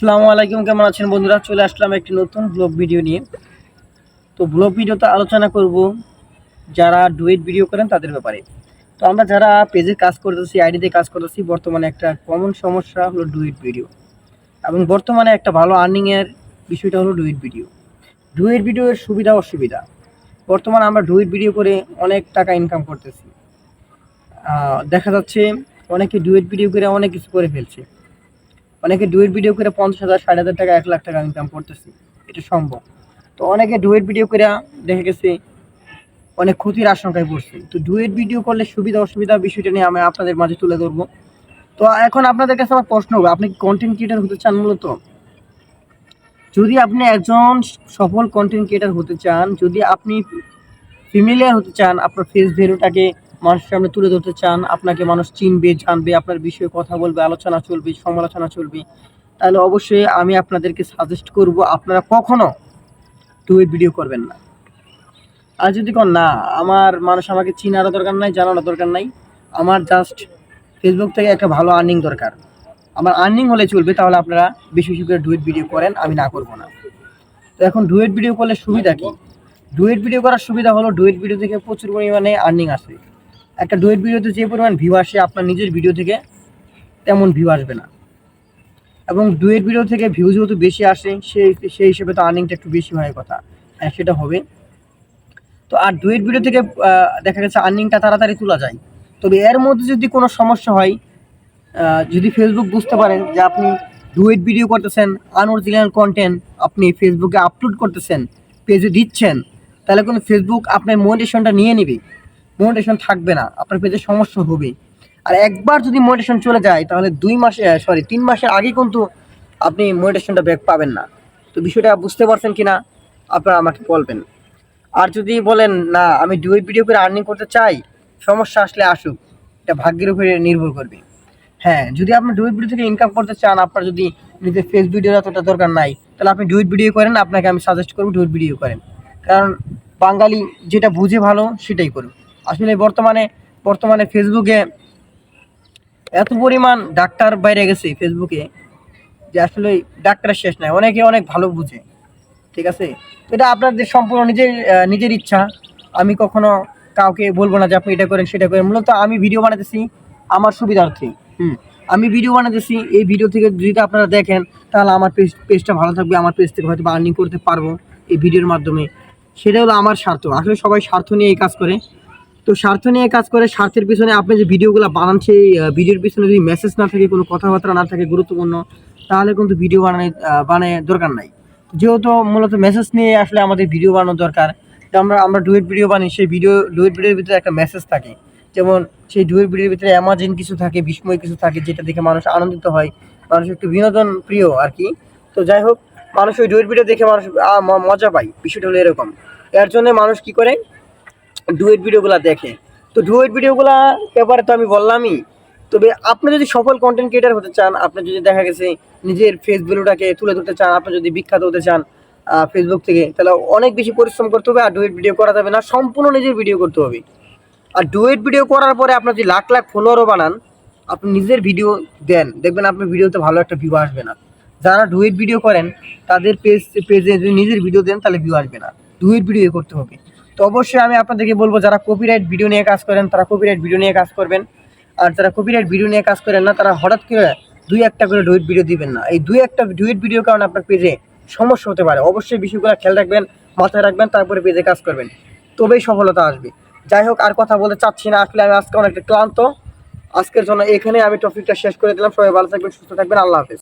আসসালামু আলাইকুম, কেমন আছেন বন্ধুরা? চলে আসলাম একটি নতুন ব্লগ ভিডিও নিয়ে। তো ব্লগ ভিডিওতে আলোচনা করব যারা ডুয়েট ভিডিও করেন তাদের ব্যাপারে। তো আমরা যারা পেজে কাজ করতেছি আইডিতে কাজ করতেছি, বর্তমানে একটা কমন সমস্যা হলো ডুয়েট ভিডিও এবং বর্তমানে একটা ভালো আর্নিংয়ের বিষয়টা হলো ডুয়েট ভিডিও ডুয়েট ভিডিওর সুবিধা, অসুবিধা। বর্তমানে আমরা ডুয়েট ভিডিও করে অনেক টাকা ইনকাম করতেছি। দেখা যাচ্ছে অনেকে ডুয়েট ভিডিও করে অনেক কিছু করে ফেলছে। অনেকে ডুয়েট ভিডিও করে পঞ্চাশ হাজার, ষাট হাজার টাকা, এক লাখ টাকা ইনকাম করতেছে। এটা সম্ভব। তো অনেকে ডুয়েট ভিডিও করে দেখা গেছে অনেক ক্ষতির আশঙ্কায় পড়ছে। তো ডুয়েট ভিডিও করলে সুবিধা, অসুবিধা বিষয়টা নিয়ে আমি আপনাদের মাঝে তুলে ধরবো। তো এখন আপনাদের কাছে আমার প্রশ্ন হবে, আপনি কন্টেন্ট ক্রিয়েটার হতে চান মূলত? যদি আপনি একজন সফল কন্টেন্ট ক্রিয়েটার হতে চান, যদি আপনি ফিমিলিয়ার হতে চান, আপনার ফেস ভ্যালুটাকে মানুষের সামনে তুলে ধরতে চান, আপনাকে মানুষ চিনবে, জানবে, আপনার বিষয়ে কথা বলবে, আলোচনা চলবে, সমালোচনা চলবে, তাহলে অবশ্যই আমি আপনাদেরকে সাজেস্ট করব, আপনারা কখনো টুইট ভিডিও করবেন না। আর যদি কোন না, আমার মানুষ আমাকে চিনারও দরকার নাই, জানারও দরকার নাই, আমার জাস্ট ফেসবুক থেকে একটা ভালো আর্নিং দরকার। আমার আর্নিং হলে চলবে, তাহলে আপনারা বেশি বেশি করে ডুয়েট ভিডিও করেন, আমি না করব না। তো এখন ডুয়েট ভিডিও করলে সুবিধা কী? ডুয়েট ভিডিও করার সুবিধা হলো ডুয়েট ভিডিও থেকে প্রচুর পরিমাণে আর্নিং আসে। একটা ডুয়েট ভিডিওতে যে পরিমাণ ভিউ আসে আপনার নিজের ভিডিও থেকে, তেমন ভিউ আসবে না। এবং ডুয়েট ভিডিও থেকে ভিউ যেহেতু বেশি আসে, সেই সেই হিসেবে তো আর্নিংটা একটু বেশি হয় কথা। হ্যাঁ সেটা হবে। তো আর ডুয়েট ভিডিও থেকে দেখা গেছে আর্নিংটা তাড়াতাড়ি তোলা যায়। তবে এর মধ্যে যদি কোনো সমস্যা হয় যদি ফেসবুক বুঝতে পারেন যে আপনি ডুয়েট ভিডিও করতেছেন আনঅরিজিনাল কন্টেন্ট আপনি ফেসবুকে আপলোড করতেছেন পেজে দিচ্ছেন, তাহলে কিন্তু ফেসবুক আপনার মোটিভেশনটা নিয়ে নেবে। মোটিভেশন থাকবে না, আপনার পেজে সমস্যা হবে আর একবার যদি মোটিভেশন চলে যায়, তাহলে দুই মাসে সরি তিন মাসের আগে কিন্তু আপনি মোটিভেশনটা ব্যাক পাবেন না। তো বিষয়টা বুঝতে পারছেন কি না আপনারা আমাকে বলবেন। আর যদি বলেন, না, আমি ডুয়েট ভিডিও করে আর্নিং করতে চাই, সমস্যা আসলে আসুক, এটা ভাগ্যের উপরে নির্ভর করবে। হ্যাঁ যদি আপনি ডুয়েট ভিডিও থেকে ইনকাম করতে চান, আপনার যদি নিজের ফেস ভিডিওর এতটা দরকার নাই, তাহলে আপনি ডুয়েট ভিডিও করেন, আপনাকে আমি সাজেস্ট করব ডুয়েট ভিডিও করেন। কারণ বাঙালি যেটা বুঝে ভালো, সেটাই করুন আসলে বর্তমানে বর্তমানে ফেসবুকে এত পরিমাণ ডাক্তার বাইরে গেছে ফেসবুকে যে আসলে ডাক্তারের শেষ নাই। অনেকে অনেক ভালো বুঝে, ঠিক আছে? এটা আপনাদের সম্পূর্ণ নিজের নিজের ইচ্ছা। আমি কখনো কাউকে বলব না যে আপনি এটা করেন, সেটা করেন। মূলত আমি ভিডিও বানাতেছি আমার সুবিধার্থে। হুম, আমি ভিডিও বানাতেছি, এই ভিডিও থেকে যদি আপনারা দেখেন, তাহলে আমার পেজ, পেজটা ভালো থাকবে, আমার পেজ থেকে হয়তো আর্নিং করতে পারব এই ভিডিওর মাধ্যমে। সেটা হলো আমার স্বার্থ। আসলে সবাই স্বার্থ নিয়ে এই কাজ করে। তো স্বার্থ নিয়ে কাজ করে, স্বার্থের পিছনে আপনি যে ভিডিওগুলো বানান, সেই ভিডিওর পিছনে যদি মেসেজ না থাকে, কোনো কথাবার্তা না থাকে, গুরুত্বপূর্ণ, তাহলে কিন্তু ভিডিও বানানো বানায় দরকার নাই। যেহেতু মূলত মেসেজ নিয়ে আসলে আমাদের ভিডিও বানানো দরকার আমরা আমরা ডুয়েট ভিডিও বানাই সেই ভিডিও ডুয়েট ভিডিওর ভিতরে একটা মেসেজ থাকে। যেমন, সেই ডুয়েট ভিডিওর ভিতরে অ্যামাজিন কিছু থাকে, বিস্ময় কিছু থাকে, যেটা দেখে মানুষ আনন্দিত হয়, মানুষ একটু বিনোদন প্রিয় আর কি। তো যাই হোক, মানুষ ওই ডুয়েট ভিডিও দেখে মানুষ মজা পায়, বিষয়টা হলো এরকম। এর জন্য মানুষ কি করে ডুয়েট ভিডিওগুলো দেখে। তো ডুয়েট ভিডিওগুলো ব্যাপারে তো আমি বললামই। তবে আপনি যদি সফল কন্টেন্ট ক্রিয়েটার হতে চান, আপনি যদি দেখা গেছে নিজের ফেস তুলে ধরতে চান, আপনি যদি বিখ্যাত হতে চান ফেসবুক থেকে, তাহলে অনেক বেশি পরিশ্রম করতে হবে আর ডুয়েট ভিডিও করা যাবে না, সম্পূর্ণ নিজের ভিডিও করতে হবে। আর ডুয়েট ভিডিও করার পরে আপনার যদি লাখ লাখ ফলোয়ারও বানান, আপনি নিজের ভিডিও দেন। দেখবেন আপনার ভিডিওতে ভালো একটা ভিউ আসবে না। যারা ডুয়েট ভিডিও করেন, তাদের পেজ পেজে যদি নিজের ভিডিও দেন, তাহলে ভিউ আসবে না। ডুয়েট ভিডিও করতে হবে। তো অবশ্যই আমি আপনাদেরকে বলব, যারা কপিরাইট ভিডিও নিয়ে কাজ করেন, তারা কপিরাইট ভিডিও নিয়ে কাজ করবেন। আর যারা কপিরাইট ভিডিও নিয়ে কাজ করেন না, তারা হঠাৎ করে দুই একটা করে ডুয়েট ভিডিও দিবেন না। এই দুই একটা ডুয়েট ভিডিও কারণে আপনার পেজে সমস্যা হতে পারে। অবশ্যই বিষয়গুলো খেয়াল রাখবেন, মাথায় রাখবেন, তারপরে পেজে কাজ করবেন। তবেই সফলতা আসবে। যাই হোক, আর কথা বলতে চাচ্ছি না। আসলে আমি আজকে অনেকটা ক্লান্ত। আজকের জন্য এখানে আমি টপিকটা শেষ করে দিলাম। সবাই ভালো থাকবেন, সুস্থ থাকবেন। আল্লাহ হাফেজ।